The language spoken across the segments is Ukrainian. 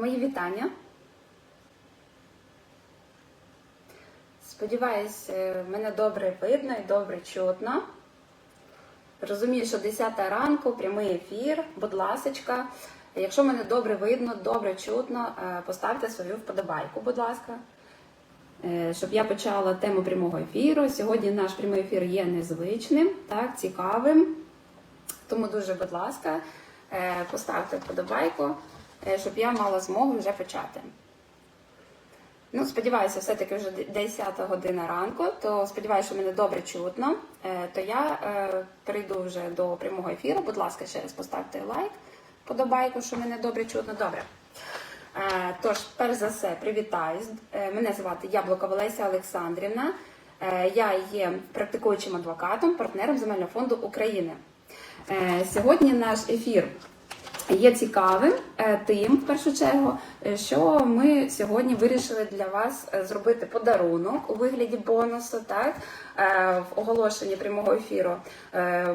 Мої вітання. Сподіваюсь, е, мене добре видно і добре чутно. Розумію, що 10 ранку, прямий ефір, будь ласочка. Якщо мене добре видно, добре чутно, е, поставте свою вподобайку, будь ласка. Е, Щоб я почала тему прямого ефіру. Сьогодні наш прямий ефір є незвичним, так, цікавим. Тому дуже, будь ласка, поставте вподобайку, щоб я мала змогу вже почати. Ну, сподіваюся, все-таки вже 10 година ранку, то сподіваюся, що мене добре чутно. Е, То я е, перейду вже до прямого ефіру. Будь ласка, ще раз поставте лайк, подобайку, що мене добре чутно. Добре. Е, Тож, перш за все, привітаюсь. Е, Мене звати Яблука Олеся Олександрівна. Е, Я є практикуючим адвокатом, партнером Земельного фонду України. Е, Сьогодні наш ефір є цікавим е, тим, в першу чергу, е, що ми сьогодні вирішили для вас е, зробити подарунок у вигляді бонусу. Так в оголошенні прямого ефіру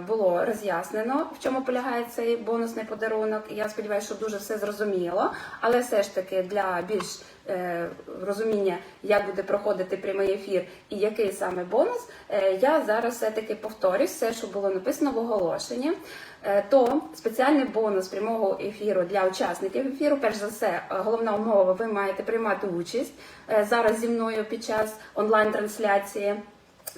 було роз'яснено, в чому полягає цей бонусний подарунок. Я сподіваюся, що дуже все зрозуміло, але все ж таки для більш розуміння, як буде проходити прямий ефір і який саме бонус, я зараз все-таки повторюсь все, що було написано в оголошенні. Е, То спеціальний бонус прямого ефіру для учасників ефіру. Перш за все, е, головна умова, ви маєте приймати участь е, зараз зі мною під час онлайн-трансляції.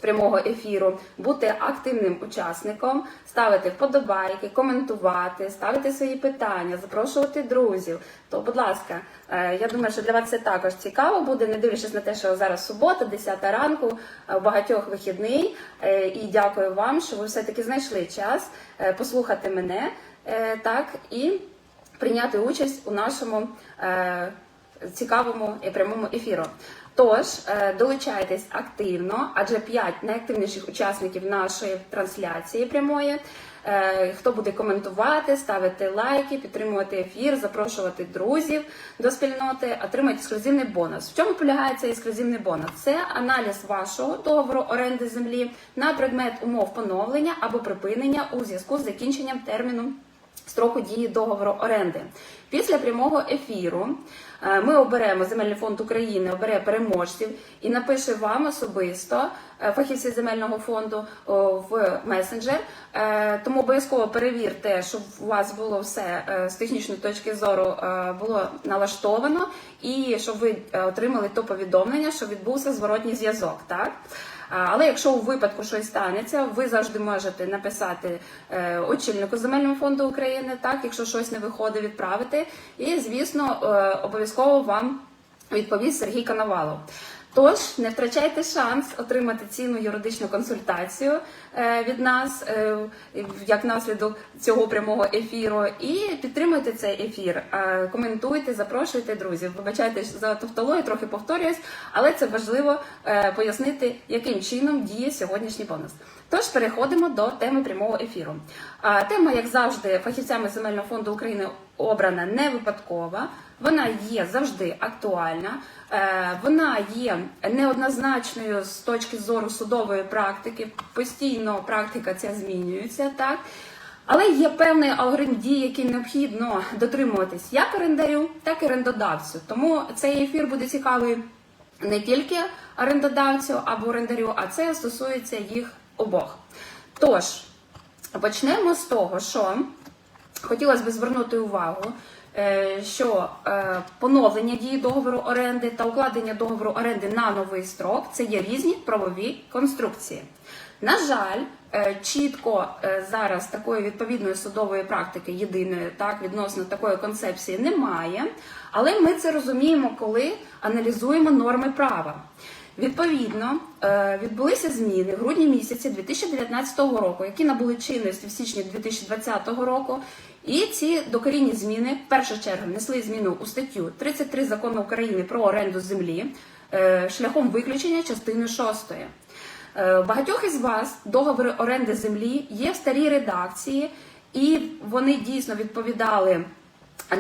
Прямого ефіру бути активним учасником, ставити вподобайки, коментувати, ставити свої питання, запрошувати друзів. То, будь ласка, е, я думаю, що для вас це також цікаво буде, не дивлячись на те, що зараз субота, 10 ранку, е, багатьох вихідний. Е, І дякую вам, що ви все-таки знайшли час послухати мене так і прийняти участь у нашому цікавому і прямому ефіру. Тож е, долучайтесь активно, адже 5 найактивніших учасників нашої трансляції прямої. е, Хто буде коментувати, ставити лайки, підтримувати ефір, запрошувати друзів до спільноти, отримають ексклюзивний бонус. В чому полягає цей ексклюзивний бонус? Це аналіз вашого договору оренди землі на предмет умов поновлення або припинення у зв'язку з закінченням терміну строку дії договору оренди. Після прямого ефіру е, ми оберемо Земельний фонд України, обере переможців і напише вам особисто е, фахівці земельного фонду в месенджер. Е, Тому обов'язково перевірте, щоб у вас було все з технічної точки зору було налаштовано, і щоб ви отримали то повідомлення, що відбувся зворотній зв'язок. Так. Але якщо у випадку щось станеться, ви завжди можете написати е, очільнику земельного фонду України, так, якщо щось не виходить, відправити. І, звісно, е, обов'язково вам відповість Сергій Коновалов. Тож не втрачайте шанс отримати цінну юридичну консультацію від нас е, як наслідок цього прямого ефіру, і підтримуйте цей ефір, е, коментуйте, запрошуйте друзів. Вибачайте за тавтологію, трохи повторююсь, але це важливо е, пояснити, яким чином діє сьогоднішній бонус. Тож переходимо до теми прямого ефіру. А, Тема, як завжди, фахівцями земельного фонду України обрана не випадкова. Вона є завжди актуальна, е, вона є неоднозначною з точки зору судової практики. Постійно практика ця змінюється, так. Але є певний алгоритм дій, який необхідно дотримуватись як орендарю, так і орендодавцю. Тому цей ефір буде цікавий не тільки орендодавцю або орендарю, а це стосується їх обох. Тож, почнемо з того, що хотілося б звернути увагу, е, що е, поновлення дії договору оренди та укладення договору оренди на новий строк це є різні правові конструкції. На жаль, е, чітко е, зараз такої відповідної судової практики єдиної так відносно такої концепції немає, але ми це розуміємо, коли аналізуємо норми права. Відповідно, е, відбулися зміни в грудні місяці 2019 року, які набули чинності в січні 2020 року. І ці докорінні зміни в першу чергу внесли зміну у статтю 33 закону України про оренду землі шляхом виключення частини 6. Е, Багатьох із вас договори оренди землі є в старій редакції, і вони дійсно відповідали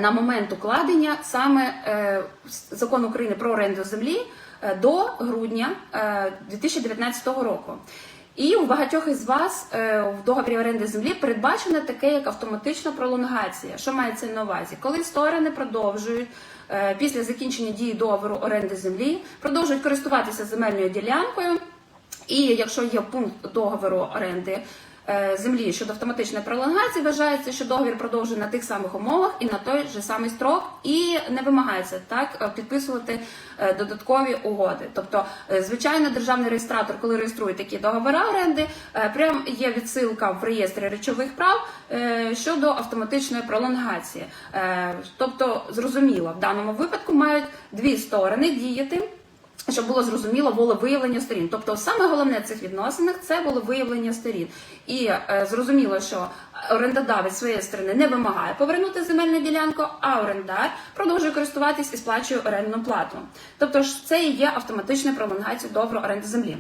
на момент укладення саме е, закон України про оренду землі е, до грудня е, 2019 року. І у багатьох із вас в договорі оренди землі передбачено таке, як автоматична пролонгація. Що мається на увазі? Коли сторони продовжують після закінчення дії договору оренди землі продовжують користуватися земельною ділянкою. І якщо є пункт договору оренди е, землі щодо автоматичної пролонгації, вважається, що договір продовжує на тих самих умовах і на той же самий строк, і не вимагається так е, підписувати е, додаткові угоди. Тобто, звичайно, державний реєстратор, коли реєструє такі договори оренди, прям є відсилка в реєстрі речових прав щодо автоматичної пролонгації. Тобто, зрозуміло, в даному випадку мають дві сторони діяти. Щоб було зрозуміло волевиявлення сторін. Тобто, саме головне в цих відносинах це волевиявлення сторін. І е, зрозуміло, що орендодавець своєї сторони не вимагає повернути земельну ділянку, а орендар продовжує користуватись і сплачує орендну плату. Тобто ж це і є автоматична пролонгація договору оренди землі.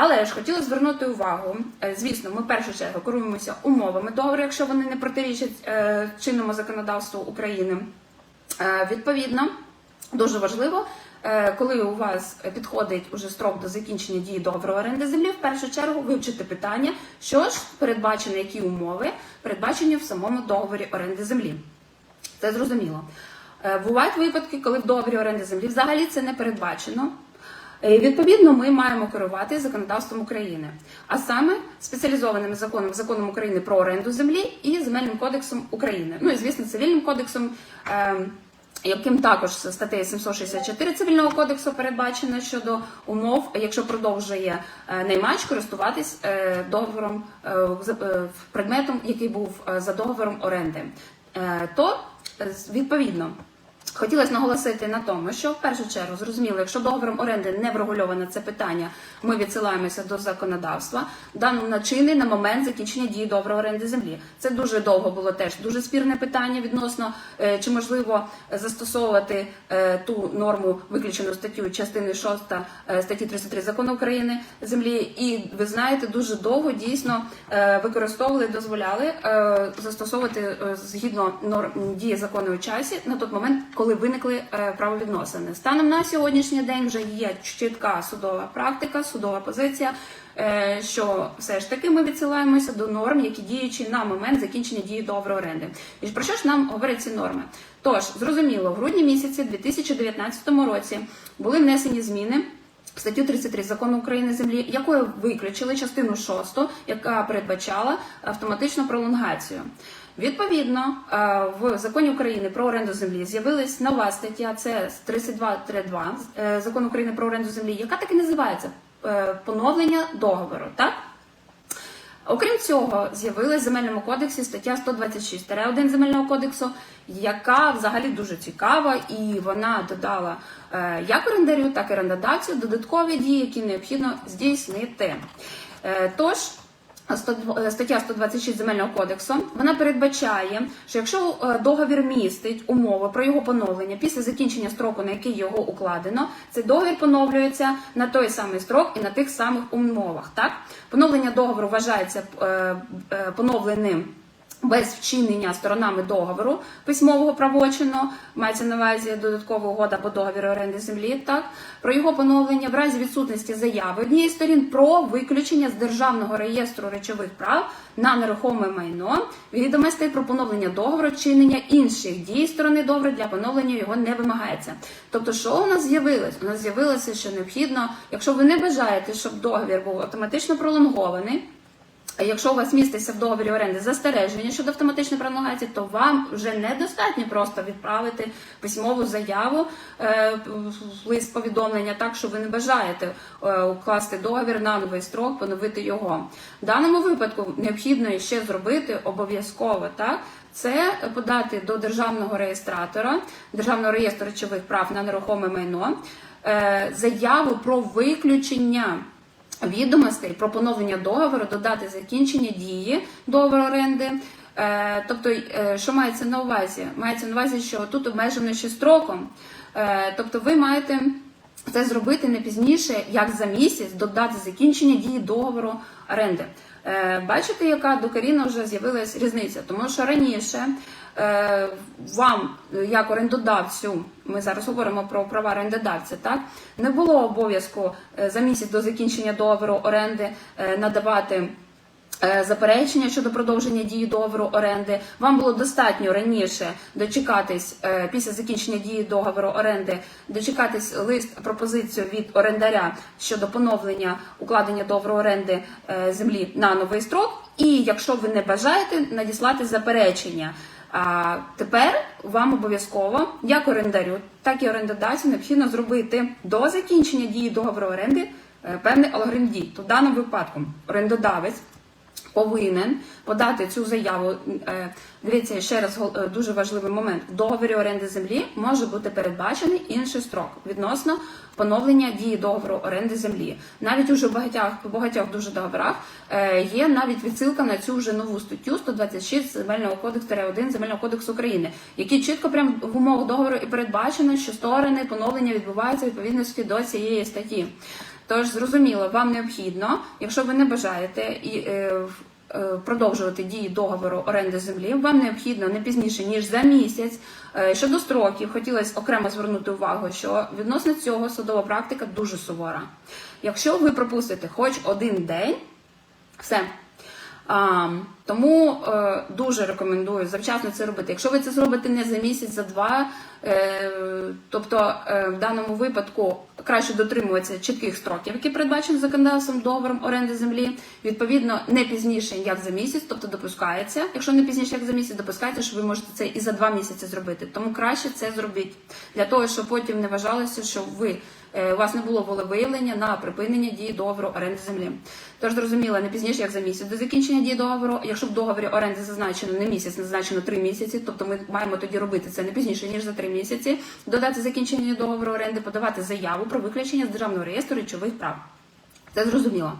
Але ж хотіла звернути увагу, е, звісно, ми в першу чергу керуємося умовами договору, якщо вони не протирічать е, чинному законодавству України. Е, Відповідно, дуже важливо, коли у вас підходить уже строк до закінчення дії договору оренди землі, в першу чергу вивчити питання, що ж передбачено, які умови передбачені в самому договорі оренди землі. Це зрозуміло. Е, Бувають випадки, коли в договорі оренди землі взагалі це не передбачено. Е, Відповідно, ми маємо керувати законодавством України, а саме спеціалізованим законом, законом України про оренду землі і земельним кодексом України. Ну і звісно, цивільним кодексом, е, яким також статтею 764 цивільного кодексу передбачено щодо умов, якщо продовжує е, наймач користуватись е, договором е, предметом, який був за договором оренди, то відповідно. Хотілося наголосити на тому, що в першу чергу зрозуміло, якщо договором оренди не врегульоване це питання, ми відсилаємося до законодавства, дану на чини на момент закінчення дії договору оренди землі. Це дуже довго було теж дуже спірне питання відносно е, чи можливо застосовувати е, ту норму, виключену статтю частини 6 е, статті 33 закону України землі. І ви знаєте, дуже довго дійсно е, використовували, дозволяли е, застосовувати е, згідно норм дії закону у часі на той момент, коли виникли е, правовідносини. Станом на сьогоднішній день вже є чітка судова практика, судова позиція. е, Що все ж таки ми відсилаємося до норм, які діючі на момент закінчення дії договору оренди. І про що ж нам говорять ці норми? Тож зрозуміло, в грудні місяці 2019 році були внесені зміни статтю 33 закону України землі, якою виключили частину 6, яка передбачала автоматичну пролонгацію. Відповідно, е, в законі України про оренду землі з'явилась нова стаття, це 32.3.2 е, закону України про оренду землі, яка так і називається е, поновлення договору. Так? Окрім цього, з'явилась в земельному кодексі стаття 126-1 земельного кодексу, яка взагалі дуже цікава, і вона додала як орендарю, так і орендодавцю додаткові дії, які необхідно здійснити. Тож, 100 стаття 126 земельного кодексу вона передбачає, що якщо е, договір містить умови про його поновлення після закінчення строку, на який його укладено, цей договір поновлюється на той самий строк і на тих самих умовах. Так, поновлення договору вважається е, е, поновленим. Без вчинення сторонами договору письмового правочину мається на увазі додаткова угода або договір оренди землі. Так про його поновлення в разі відсутності заяви однієї сторін про виключення з державного реєстру речових прав на нерухоме майно відомостей про поновлення договору, чинення інших дій сторони договору для поновлення його не вимагається. Тобто, що у нас з'явилось? У нас з'явилося, що необхідно, якщо ви не бажаєте, щоб договір був автоматично пролонгований. Якщо у вас міститься в договорі оренди застереження щодо автоматичної пролонгації, то вам вже недостатньо просто відправити письмову заяву, е, лист повідомлення, так що ви не бажаєте е, укласти договір на новий строк, поновити його. В даному випадку необхідно ще зробити обов'язково так. Це подати до державного реєстратора, державного реєстру речових прав на нерухоме майно, е, заяву про виключення відомостей про договору, додати закінчення дії договору оренди. Е, Тобто, е, що мається на увазі? Мається на увазі, що тут обмежено ще строком. Е, Тобто, ви маєте це зробити не пізніше, як за місяць, додати закінчення дії договору оренди. Бачите, яка докорінно вже з'явилась різниця, тому що раніше вам, як орендодавцю, ми зараз говоримо про права орендодавця, так не було обов'язку е, за місяць до закінчення договору оренди е, надавати е, заперечення щодо продовження дії договору оренди. Вам було достатньо раніше дочекатись е, після закінчення дії договору оренди, дочекатись лист пропозицію від орендаря щодо поновлення укладення договору оренди е, землі на новий строк. І якщо ви не бажаєте, надіслати заперечення. А тепер вам обов'язково, як орендарю, так і орендодавцю, необхідно зробити до закінчення дії договору оренди е, певний алгоритм дій. То в даному випадку орендодавець повинен подати цю заяву. Е, Дивіться, ще раз е, дуже важливий момент. В договорі оренди землі може бути передбачений інший строк відносно поновлення дії договору оренди землі. Навіть уже в багатьох, багатьох дуже договорах е, є навіть відсилка на цю вже нову статтю 126 Земельного кодексу 1 Земельного кодексу України, які чітко прямо в умовах договору і передбачено, що сторони поновлення відбуваються відповідності до цієї статті. Тож зрозуміло, вам необхідно, якщо ви не бажаєте і е, продовжувати дії договору оренди землі, вам необхідно не пізніше ніж за місяць. Е, Щодо строків, хотілося окремо звернути увагу, що відносно цього судова практика дуже сувора. Якщо ви пропустите хоч один день, все. А, тому е, дуже рекомендую завчасно це робити. Якщо ви це зробите не за місяць, за два, е, тобто е, в даному випадку краще дотримуватися чітких строків, які передбачені законодавством договором оренди землі. Відповідно, не пізніше як за місяць, тобто допускається. Якщо не пізніше як за місяць, допускається, що ви можете це і за два місяці зробити. Тому краще це зробіть для того, щоб потім не вважалося, що ви у вас не було волевиявлення на припинення дії договору оренди землі. Тож зрозуміло, не пізніше як за місяць до закінчення дії договору. Якщо в договорі оренди зазначено не місяць, зазначено три місяці, тобто ми маємо тоді робити це не пізніше ніж за три місяці. Додати закінчення договору оренди, подавати заяву про виключення з державного реєстру речових прав. Це зрозуміло.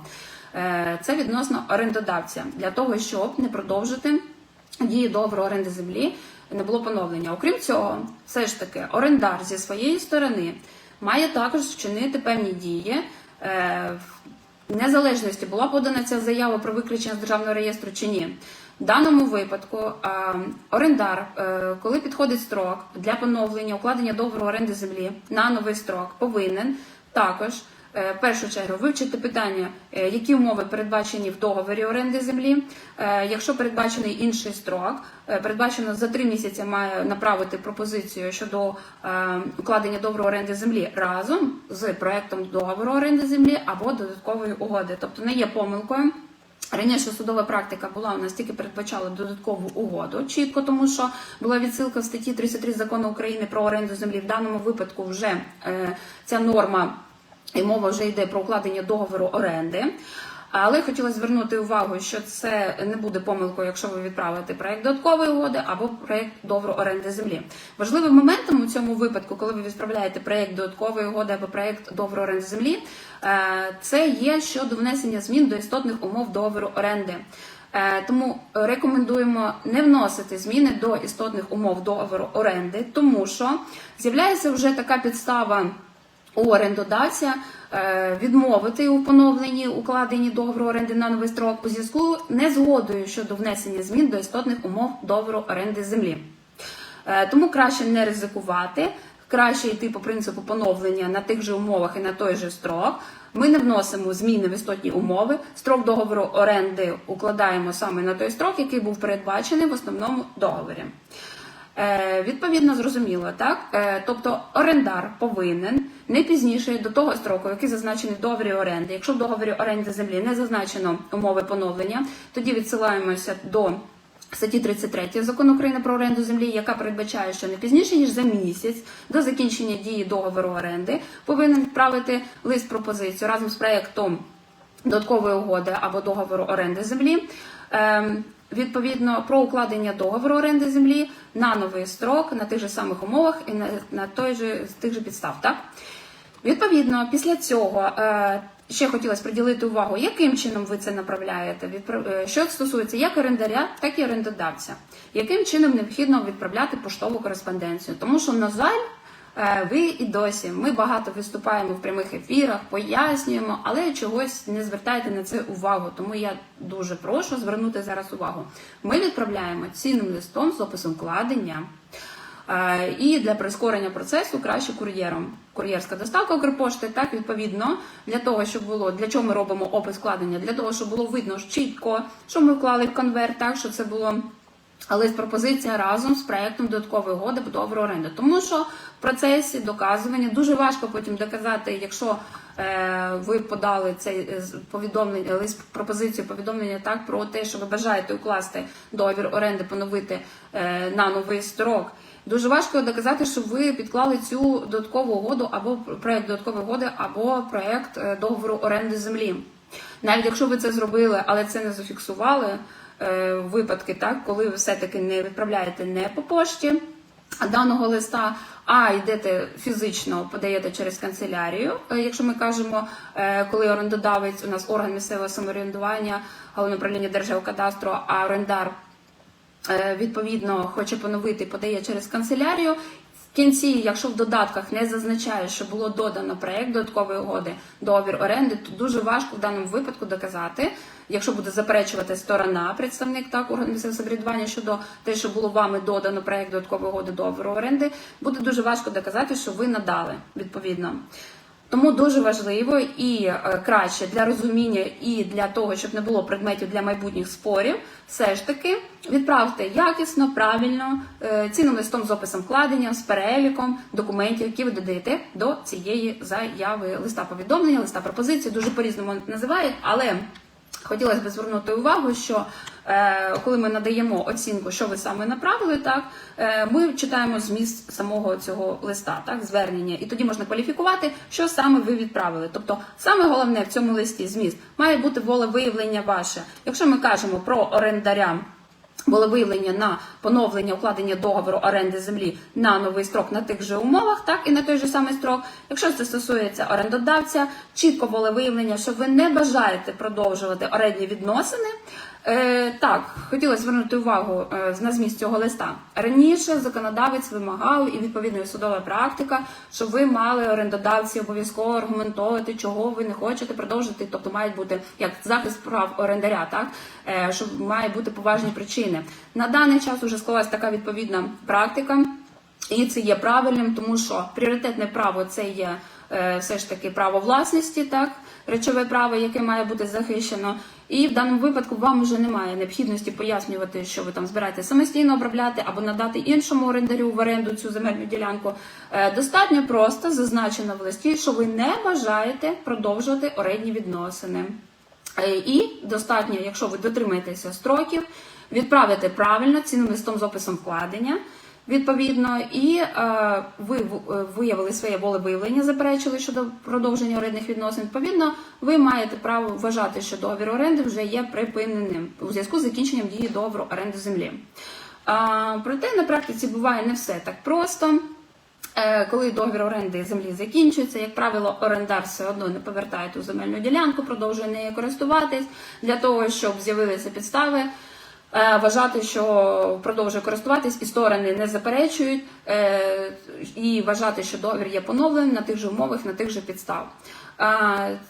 Е, Це відносно орендодавця для того, щоб не продовжити дії договору оренди землі, не було поновлення. Окрім цього, все ж таки, орендар зі своєї сторони має також вчинити певні дії. е, в незалежності була подана ця заява про виключення з державного реєстру чи ні. В даному випадку е, орендар, е, коли підходить строк для поновлення укладення договору оренди землі на новий строк, повинен також в першу чергу вивчити питання, е, які умови передбачені в договорі оренди землі. Е, Якщо передбачений інший строк, е, передбачено за три місяці має направити пропозицію щодо е, укладення договору оренди землі разом з проектом договору оренди землі або додаткової угоди. Тобто не є помилкою. Раніше судова практика була у нас тільки передбачала додаткову угоду чітко, тому що була відсилка в статті 33 закону України про оренду землі. В даному випадку вже е, ця норма і мова вже йде про укладення договору оренди. Але хотіла звернути увагу, що це не буде помилкою, якщо ви відправите проект додаткової угоди або проект договору оренди землі. Важливим моментом у цьому випадку, коли ви відправляєте проект додаткової угоди або проект договору оренди землі, е, це є щодо внесення змін до істотних умов договору оренди. Е, Тому рекомендуємо не вносити зміни до істотних умов договору оренди, тому що з'являється вже така підстава орендодавця е, відмовити у поновленні укладенні договору оренди на новий строк у зв'язку незгодою щодо внесення змін до істотних умов договору оренди землі. Е, Тому краще не ризикувати, краще йти по принципу поновлення на тих же умовах і на той же строк. Ми не вносимо зміни в істотні умови. Строк договору оренди укладаємо саме на той строк, який був передбачений в основному договорі. Е, відповідно, зрозуміло, так? Е, тобто орендар повинен не пізніше до того строку, який зазначений в договорі оренди. Якщо в договорі оренди землі не зазначено умови поновлення, тоді відсилаємося до статті 33 закону України про оренду землі, яка передбачає, що не пізніше ніж за місяць до закінчення дії договору оренди повинен відправити лист пропозицію разом з проєктом додаткової угоди або договору оренди землі. Відповідно про укладення договору оренди землі на новий строк, на тих же самих умовах і на, на той же з тих же підстав. Так? Відповідно, після цього е, ще хотілося приділити увагу, яким чином ви це направляєте. Відпра- е, Що стосується як орендаря, так і орендодавця. Яким чином необхідно відправляти поштову кореспонденцію? Тому що, на жаль, Ви і досі ми багато виступаємо в прямих ефірах, пояснюємо, але чогось не звертайте на це увагу. Тому я дуже прошу звернути зараз увагу. Ми відправляємо цінним листом з описом вкладення. Е, І для прискорення процесу краще кур'єром. кур'єрська доставка Укрпошти, так відповідно для того, щоб було для чого ми робимо опис вкладення, для того, щоб було видно чітко, що ми вклали в конверт, так що це було. Лист пропозиція разом з проектом додаткової угоди договору оренди. Тому що в процесі доказування дуже важко потім доказати, якщо е, ви подали цей е, з- повідомлення, лист пропозицію повідомлення так про те, що ви бажаєте укласти договір оренди, поновити е, на новий строк. Дуже важко доказати, що ви підклали цю додаткову угоду або проект додаткової угоди, або проект е, договору оренди землі. Навіть якщо ви це зробили, але це не зафіксували, е, випадки, так, коли ви все-таки не відправляєте не по пошті даного листа, а йдете фізично, подаєте через канцелярію. Е, Якщо ми кажемо, е, коли орендодавець у нас орган місцевого самоврядування, головне управління Держгеокадастру, а орендар е, відповідно хоче поновити, подає через канцелярію. В кінці, якщо в додатках не зазначає, що було додано проект додаткової угоди, договір оренди, то дуже важко в даному випадку доказати, якщо буде заперечувати сторона, представник так органів самоврядування щодо те, що було вами додано проект додаткової угоди договору оренди, буде дуже важко доказати, що ви надали відповідно. Тому дуже важливо і е, краще для розуміння і для того, щоб не було предметів для майбутніх спорів, все ж таки відправте якісно, правильно, е, цінним листом з описом вкладення, з переліком документів, які ви додаєте до цієї заяви листа повідомлення, листа пропозиції. Дуже по-різному називають, але Хотілося б звернути увагу, що е, коли ми надаємо оцінку, що ви саме направили, так е, ми читаємо зміст самого цього листа, так звернення, і тоді можна кваліфікувати, що саме ви відправили. Тобто, саме головне в цьому листі зміст має бути волевиявлення ваше. Якщо ми кажемо про орендаря. Волевиявлення на поновлення укладення договору оренди землі на новий строк на тих же умовах, так і на той же самий строк. Якщо це стосується орендодавця, чітко волевиявлення, що ви не бажаєте продовжувати орендні відносини. Е, так, хотіла звернути увагу е, на зміст цього листа. Раніше законодавець вимагав і відповідно судова практика, що ви мали орендодавці обов'язково аргументовувати, чого ви не хочете продовжити, тобто мають бути як захист прав орендаря, так е, що має бути поважні причини. На даний час уже склалась така відповідна практика. І це є правильним, тому що пріоритетне право це є е, все ж таки право власності, так речове право, яке має бути захищено. І в даному випадку вам вже немає необхідності пояснювати, що ви там збираєте самостійно обробляти або надати іншому орендарю в оренду цю земельну ділянку. Е, достатньо просто зазначено в листі, що ви не бажаєте продовжувати орендні відносини. Е, І достатньо, якщо ви дотримаєтеся строків, відправити правильно цінним листом з описом вкладення. Відповідно, і е, ви е, виявили своє волевиявлення, заперечили щодо продовження орендних відносин. Відповідно, ви маєте право вважати, що договір оренди вже є припиненим у зв'язку з закінченням дії договору оренди землі. А, проте на практиці буває не все так просто. Е, Коли договір оренди землі закінчується, як правило, орендар все одно не повертає ту земельну ділянку, продовжує нею користуватись для того, щоб з'явилися підстави. Е, Вважати, що продовжує користуватись, і сторони не заперечують, е, і вважати, що договір є поновленим на тих же умовах, на тих же підстав.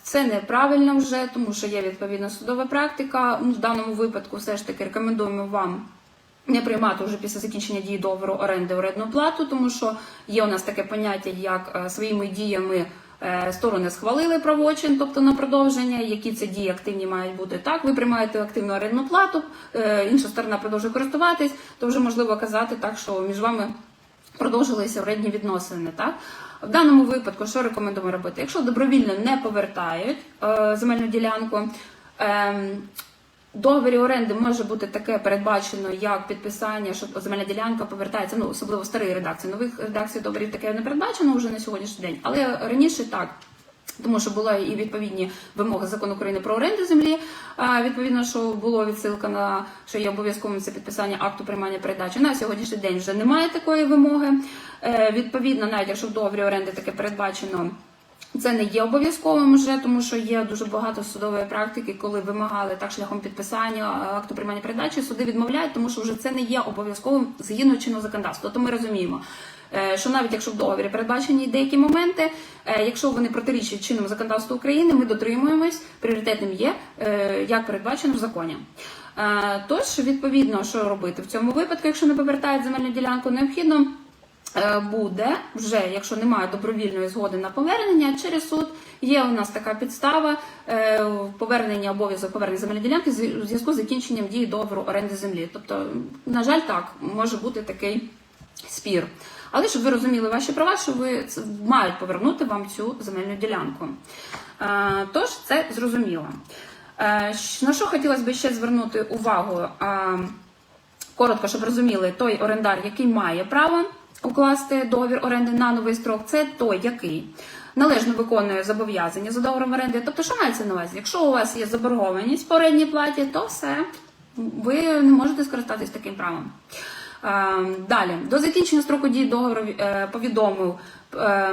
Це неправильно вже, тому що є відповідна судова практика. Ну, в даному випадку, все ж таки, рекомендуємо вам не приймати вже після закінчення дії договору оренди орендну плату, тому що є у нас таке поняття, як е, своїми діями е, сторони схвалили правочин, тобто на продовження, які це дії активні мають бути. Так, ви приймаєте активну орендну плату, е, інша сторона продовжує користуватись, то вже можливо казати так, що між вами продовжилися орендні відносини. Так? В даному випадку, що рекомендуємо робити? Якщо добровільно не повертають е, земельну ділянку, ем, договорі оренди може бути таке передбачено, як підписання, що земельна ділянка повертається, ну особливо в старій редакції. Нових редакцій договорів таке не передбачено вже на сьогоднішній день, але раніше так. Тому що була і відповідні вимоги закону України про оренду землі. Відповідно, що було відсилка на що є обов'язковим це підписання акту приймання передачі. На сьогоднішній день вже немає такої вимоги. Е, відповідно, навіть якщо в договорі оренди таке передбачено. Це не є обов'язковим вже, тому що є дуже багато судової практики, коли вимагали так шляхом підписання е, акту приймання передачі. Суди відмовляють, тому що вже це не є обов'язковим згідно чинного законодавства. То ми розуміємо, е, що навіть якщо в договорі передбачені деякі моменти, е, якщо вони протирічать чинному законодавству України, ми дотримуємось. Пріоритетним є як передбачено в законі. Тож, відповідно, що робити в цьому випадку, якщо не повертають земельну ділянку, необхідно. Е, буде вже, якщо немає добровільної згоди на повернення через суд, є у нас така підстава е, повернення обов'язок повернення земельної ділянки у зв'язку з закінченням дії договору оренди землі. Тобто, на жаль, так може бути такий спір. Але щоб ви розуміли ваші права, що ви мають повернути вам цю земельну ділянку. Е, Тож це зрозуміло. На що хотілося б ще звернути увагу? Коротко, щоб розуміли, той орендар, який має право укласти договір оренди на новий строк, це той, який належно виконує зобов'язання за договором оренди. Тобто, що мається на увазі? Якщо у вас є заборгованість по орендній платі, то все, ви не можете скористатись таким правом. Е, Далі, до закінчення строку дії договору е, повідомив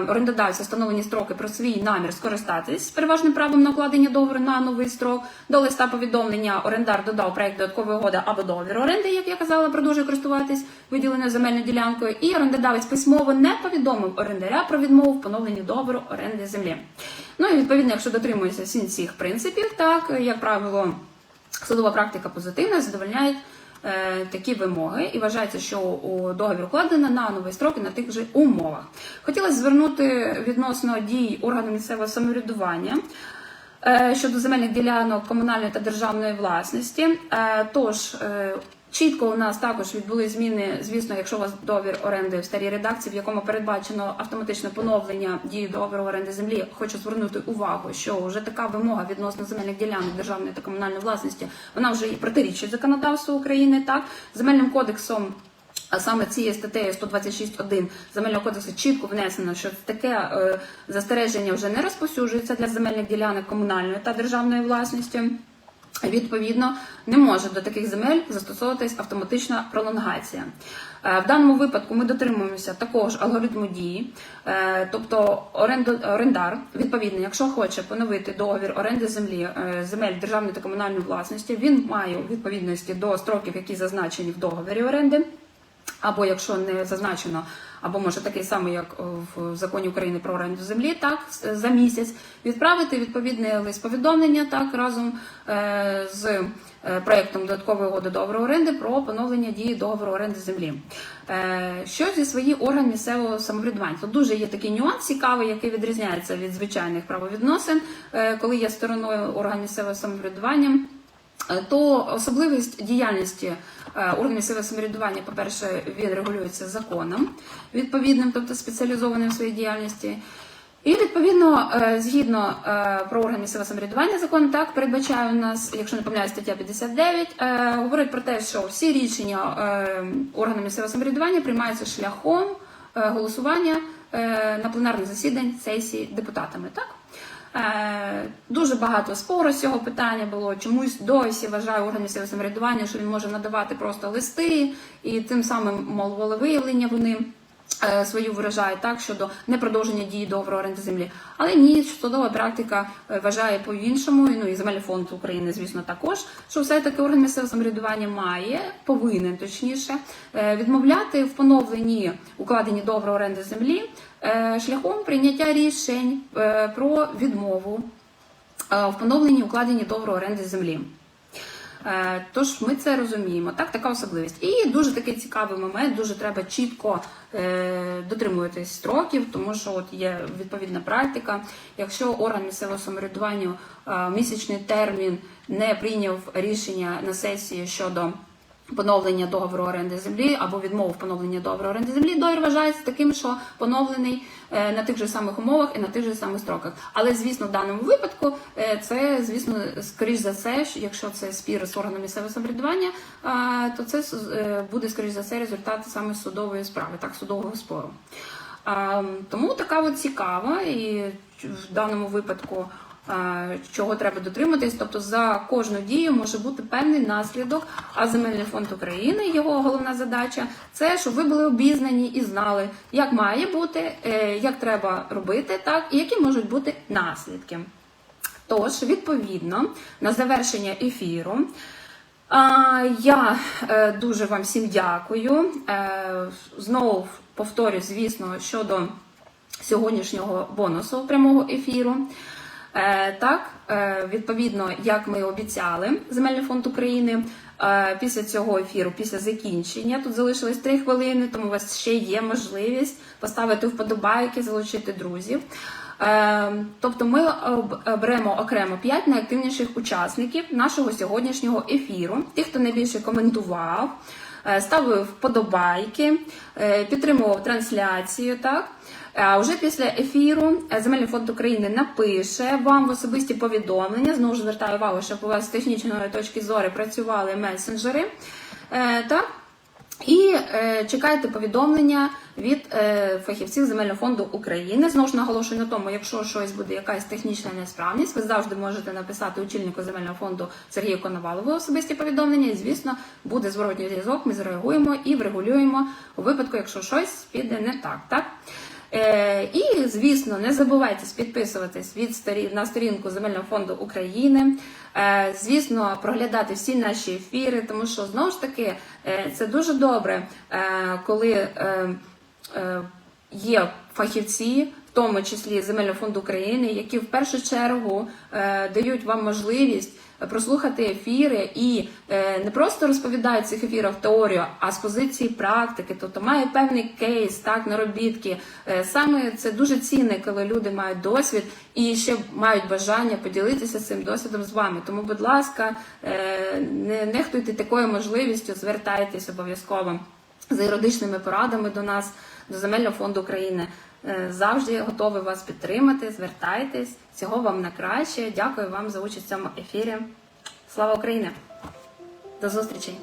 орендодавця встановлені строки про свій намір скористатись переважним правом на укладення договору на новий строк. До листа повідомлення орендар додав проект додаткової угоди або договір оренди, як я казала, продовжує користуватись виділеною земельною ділянкою. І орендодавець письмово не повідомив орендаря про відмову в поновленні договору оренди землі. Ну і відповідно, якщо дотримується всіх принципів, так як правило, судова практика позитивна, задовольняють е, такі вимоги і вважається, що у договір укладено на новий строк і на тих же умовах. Хотілося звернути відносно дій органу місцевого самоврядування. е, Щодо земельних ділянок комунальної та державної власності, Е, тож е, чітко у нас також відбули зміни. Звісно, якщо у вас договір оренди в старій редакції, в якому передбачено автоматичне поновлення дії договору оренди землі, хочу звернути увагу, що вже така вимога відносно земельних ділянок державної та комунальної власності, вона вже і протирічить законодавству України. Так земельним кодексом. А саме цією статтею 126.1 земельного кодексу чітко внесено, що таке е, застереження вже не розповсюджується для земельних ділянок комунальної та державної власності. Відповідно, не може до таких земель застосовуватись автоматична пролонгація. Е, В даному випадку ми дотримуємося такого ж алгоритму дії, Е, тобто орендар, відповідно, якщо хоче поновити договір оренди землі, е, земель державної та комунальної власності, він має у відповідності до строків, які зазначені в договорі оренди. Або якщо не зазначено, або може такий самий, як в законі України про оренду землі, так за місяць відправити відповідне лист повідомлення так разом е, з е, проектом додаткової угоди договору оренди про поновлення дії договору оренди землі. Е, що зі свої орган місцевого самоврядування? Тут дуже є такий нюанс цікавий, який відрізняється від звичайних правовідносин, е, коли є стороною орган місцевого самоврядування. Е, то особливість діяльності е, органів місцевого самоврядування, по-перше, він регулюється законом відповідним, тобто спеціалізованим в своїй діяльності. І відповідно, е, згідно про органи місцевого самоврядування, закон так передбачає у нас, якщо не помиляюсь, стаття 59, е, говорить про те, що всі рішення органів місцевого самоврядування приймаються шляхом голосування на пленарних засідань сесії депутатами. Так? Е, Дуже багато спору з цього питання було. Чомусь досі вважає орган місцевого самоврядування, що він може надавати просто листи, і тим самим мол волевиявлення вони свою виражають так щодо непродовження дії договору оренди землі. Але ні, судова практика е, вважає по-іншому, ну і земельний фонд України, звісно, також, що все-таки орган місцевого самоврядування має, повинен точніше, е, відмовляти в поновленні укладені договору оренди землі е, шляхом прийняття рішень е, про відмову е, в поновленні укладені договору оренди землі. Е, Тож ми це розуміємо. Так, така особливість. І дуже такий цікавий момент, дуже треба чітко е, дотримуватись строків, тому що от є відповідна практика. Якщо орган місцевого самоврядування е, місячний термін не прийняв рішення на сесії щодо поновлення договору оренди землі або відмову в поновленні договору оренди землі, договір вважається таким, що поновлений е, на тих же самих умовах і на тих же самих строках. Але звісно, в даному випадку е, це, звісно, скоріш за все, якщо це спір з органом місцевого самоврядування, то це е, буде скоріш за все результат саме судової справи, так судового спору. Тому така от цікава і в даному випадку. А, Чого треба дотриматись, тобто за кожну дію може бути певний наслідок. А земельний фонд України, його головна задача це щоб ви були обізнані і знали, як має бути, е, як треба робити, так і які можуть бути наслідки. Тож, відповідно, на завершення ефіру. Я е, дуже вам всім дякую. Е, Знову повторю, звісно, щодо сьогоднішнього бонусу прямого ефіру. Е, так, е, відповідно, як ми обіцяли, Земельний фонд України. е, Після цього ефіру, після закінчення, тут залишилось 3 хвилини, тому у вас ще є можливість поставити вподобайки, залучити друзів. Тобто ми оберемо окремо 5 найактивніших учасників нашого сьогоднішнього ефіру. Тих, хто найбільше коментував, ставив вподобайки, підтримував трансляцію. Так а вже після ефіру е, Земельний фонд України напише вам в особисті повідомлення. Знову ж звертаю увагу, щоб у вас з технічної точки зору працювали месенджери. Е, Так. І е, чекайте повідомлення від е, фахівців Земельного фонду України. Знову ж наголошую на тому, якщо щось буде якась технічна несправність, ви завжди можете написати очільнику земельного фонду Сергію Коновалову особисті повідомлення. І звісно, буде зворотній зв'язок. Ми зреагуємо і врегулюємо у випадку, якщо щось піде не так. так? Е, і, звісно, не забувайте підписуватись від сторі... на сторінку Земельного фонду України. Е, звісно, проглядати всі наші ефіри, тому що знову ж таки е, це дуже добре, коли є фахівці, в тому числі Земельного фонду України, які в першу чергу е, дають вам можливість прослухати ефіри і е, не просто розповідають в цих ефірах теорію, а з позиції практики, тобто має певний кейс, так наробітки. Е, Саме це дуже цінне, коли люди мають досвід і ще мають бажання поділитися цим досвідом з вами. Тому, будь ласка, е, не нехтуйте такою можливістю, звертайтесь обов'язково за юридичними порадами до нас, до Земельного фонду України. Е, Завжди готовий вас підтримати. Звертайтесь. Всього вам на краще. Дякую вам за участь в цьому ефірі. Слава Україні! До зустрічі!